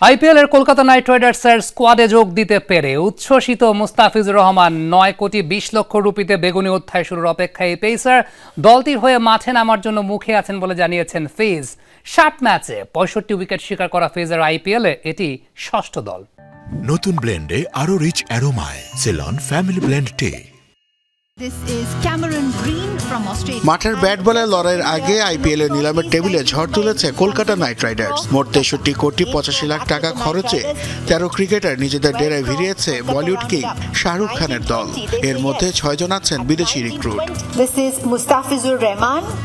IPL এর Kolkata night রাইডার্সের স্কোয়াডে যোগ দিতে পেরে উচ্ছ্বসিত মুস্তাফিজুর রহমান নয় কোটি বিশ লক্ষ রুপিতে বেগুনি অধ্যায় শুরুর অপেক্ষায় এই পেসার দলটির হয়ে মাঠে নামার জন্য মুখে আছেন বলে জানিয়েছেন ফিজ ষাট ম্যাচে পঁয়ষট্টি উইকেট শিকার করা ফিজের আইপিএলে এটি ষষ্ঠ দল নতুন ব্লেন্ডে আরও রিচ অ্যারোমায় সেলন ফ্যামিলি ব্লেন্ড টে Cameron Green from Australia. মাঠের ব্যাট বলের লড়াইয়ের আগে আইপিএল এর নিলামের টেবিলে ঝড় তুলেছে কলকাতা নাইট রাইডার্স। মোট তেষট্টি কোটি পঁচাশি লাখ টাকা খরচে তেরো ক্রিকেটার নিজেদের ডেরায় ভিড়িয়েছে বলিউড কিং শাহরুখ খানের দল। এর মধ্যে ছয়জন আছেন বিদেশি রিক্রুট। Is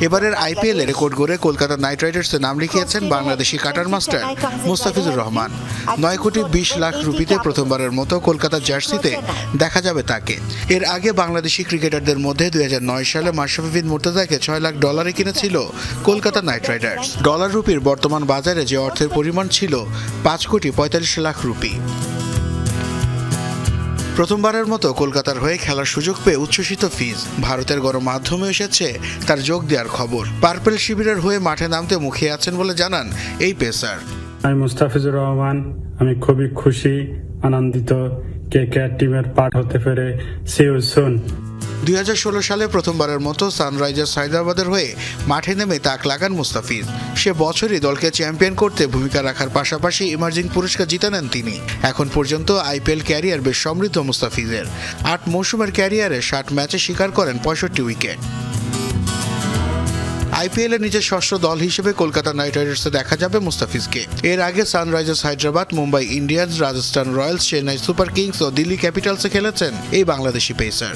এবারের আইপিএল এ রেকর্ড গড়ে কলকাতা নাইট রাইডার্সে নাম লিখিয়েছেন বাংলাদেশি কাটার মাস্টার মুস্তাফিজুর রহমান। নয় কোটি বিশ লাখ রুপিতে প্রথমবারের মতো কলকাতা জার্সিতে দেখা যাবে তাকে। এর আগে বাংলাদেশি ক্রিকেটারদের মধ্যে দুই হাজার নয় সালে মাশরাফি বিন মুর্তজাকে ছয় লাখ ডলারে কিনেছিল কলকাতা নাইট রাইডার্স। ডলার রুপির বর্তমান বাজারে যে অর্থের পরিমাণ ছিল পাঁচ কোটি পঁয়তাল্লিশ লাখ রুপি। প্রথমবারের মতো কলকাতার হয়ে খেলার সুযোগ পেয়ে উচ্ছ্বসিত ফিজ। ভারতের গণমাধ্যমে এসেছে তার যোগ দেওয়ার খবর। পার্পেল শিবিরের হয়ে মাঠে নামতে মুখে আছেন বলে জানান এই পেসার। আমি মুস্তাফিজুর রহমান, আমি খুবই খুশি, আনন্দিত কে কে টিমের পার্ট হতে পেরে, সে দুই হাজার ষোলো সালে প্রথমবারের মতো সানরাইজার্স হায়দ্রাবাদের হয়ে মাঠে নেমে তাক লাগান মুস্তাফিজ। সে বছরই দলকে চ্যাম্পিয়ন করতে ভূমিকা রাখার পাশাপাশি ইমার্জিং পুরস্কার জিতে নেন তিনি। এখন পর্যন্ত আইপিএল ক্যারিয়ার বেশ সমৃদ্ধ মুস্তাফিজের। আট মৌসুমের ক্যারিয়ারে ষাট ম্যাচে শিকার করেন পঁয়ষট্টি উইকেট। আইপিএল নিজের ষষ্ঠ দল হিসেবে কলকাতা নাইট রাইডার্সে দেখা যাবে মুস্তাফিজকে। এর আগে Sunrisers Hyderabad, Mumbai Indians, Rajasthan Royals, Chennai Super Kings ও দিল্লি ক্যাপিটালসে খেলেছেন এই বাংলাদেশি পেসার।